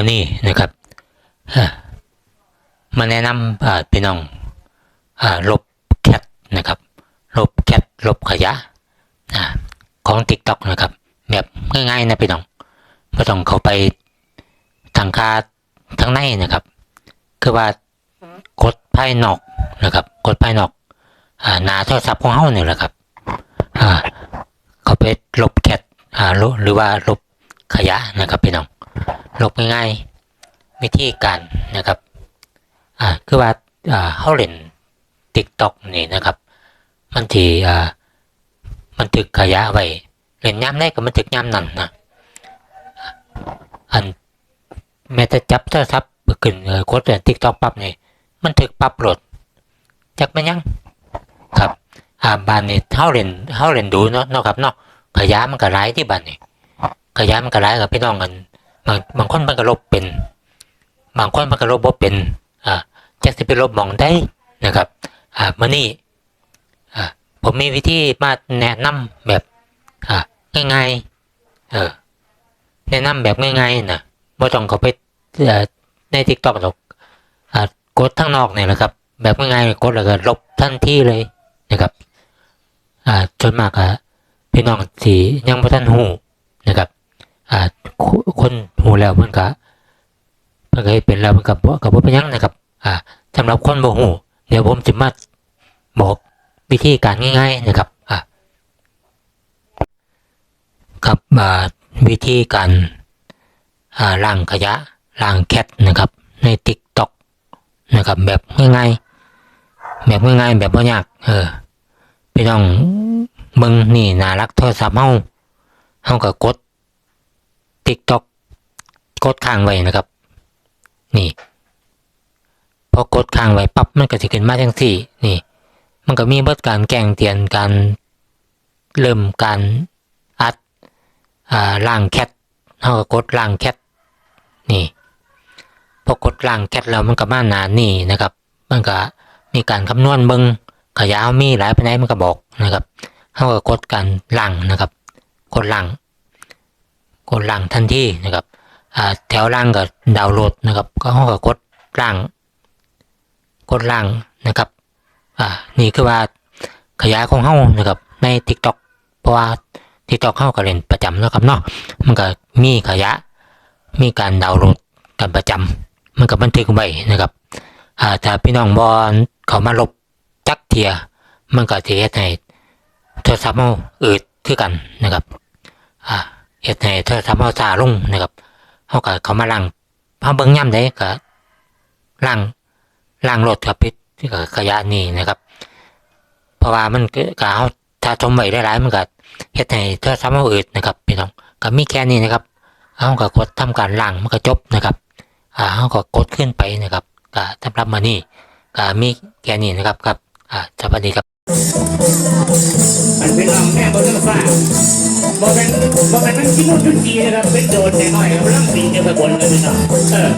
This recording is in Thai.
มานี่นะครับมาแนะนำพี่น้องอลบแคทนะครับ ลบแคทลบขยะอของ TikTok นะครับ แบบง่ายๆนะพี่น้องไม่ต้องเข้าไปทางคาทางในนะครับ คือว่ากดภายนอกนะครับ กดภายนอกอหน้าโทรศัพท์ของเฮาเนี่ยแหละครับเขาไปลบแคทหรือว่าลบขยะนะครับพี่น้อง ลบง่ายๆวิธีการนะครับอ่าคือว่าอ่าเขาเล่นติ๊กต็อกนี่นะครับ มันทีอ่ามันถึกขยะไว้เล่นย้ำได้ก็มันถึกย้ำนั่นนะอันแม้แต่จับโทรศัพท์ขึ้นเออกดติ๊กต็อกปั๊บนี่มันถึกปั๊บโหลดจักมันยังครับอ่าบ้านนี่เฮาเล่นเฮาเล่นดูเนาะเนาะครับเนาะขยะมันก็หลายที่บ้านนี่ขยะมันก็หลายกับพี่น้องกัน บางบางคนมันก็ลบเป็น บางคนมันก็ลบบ่เป็นอ่าจักสิไปลบมองได้นะครับอ่ามื้อนี้อ่าผมมีวิธีมาแนะนำแบบอ่าง่ายๆเออแนะนำแบบง่ายๆนะบ่ต้องเขาไปใน TikTok หรอกอ่ากดทั้งนอกเนี่ยแหละครับ แบบง่ายๆกดแล้วก็ลบทันทีเลยนะครับอ่าจนมากอะพี่น้องสียังบ่ทันหู คนหูแล้วมันก็มันก็เฮ็ดเป็นแล้วมันก็บ่ก็บ่เป็นยังนะครับ อ่าสำหรับคนบ่หูเดี๋ยวผมจะมาบอกวิธีการง่ายๆนะครับอ่าครับอ่าวิธีการอ่าล้างขยะล้างแคทนะครับ ใน TikTok นะครับ แบบง่ายๆแบบง่ายๆแบบบ่ยาก เออพี่น้องเบิ่งนี่น่ารักโทรศัพท์เฮาเฮาก็กด TikTok กดค้างไว้นะครับ นี่ พอกดค้างไว้ปั๊บมันก็สิขึ้นมาจังซี่ นี่ มันก็มีเบิดการแจ้งเตือนการเริ่มการอัดอ่าล้างแคทเฮาก็กดล้างแคทนี่พอกดล้างแคทแล้วมันก็มาหนานี่นะครับ มันก็มีการคำนวณเบิงขยะมีหลายปานมันก็บอกนะครับเขาก็กดการล่างนะครับกดล่าง กดล่างทันทีนะครับแถวล่างก็ดาวน์โหลดนะครับ ก็เขาก็กดล่าง กดล่างนะครับนี่คือว่าขยะของเขานะครับใน TikTok เพราะว่า TikTok เขาก็เล่นประจำนะครับเนาะมันก็มีขยะมีการดาวน์โหลดกันประจำมันก็บันทึกไว้นะครับอ่าถ้าพี่น้องบอลเขามาลบจักเทีย มันก็สิเฮ็ดให้โทรศัพท์เฮาอืดคือกันนะครับอ่า เฮ็ดให้โทรศัพท์เฮาช้าลงนะครับเฮาก็เข้ามาล้างเฮาเบิ่งยามใดก็ล้างล้างรถกับพิษกับขยะนี่นะครับ เพราะว่ามันก็เฮาถ้าทมไว้หลายๆมันก็เฮ็ดให้โทรศัพท์เฮาอืดนะครับพี่น้องก็มีแค่นี้นะครับเฮาก็กดทำการล้างมันก็จบนะครับอ่าเฮาก็กดขึ้นไปนะครับก็สำหรับมื้อนี้ก็มีแค่นี้นะครับครับอ่าสวัสดีครับมันเป็นลำแม่บนเรื่องฟ้า บอกเป็นบอกเป็นมันขี้มุ่นทุดจีนะครับเป็นโดนแต่น้อยครับเรื่องสีเดียวกับบนเลยพี่น้องเออ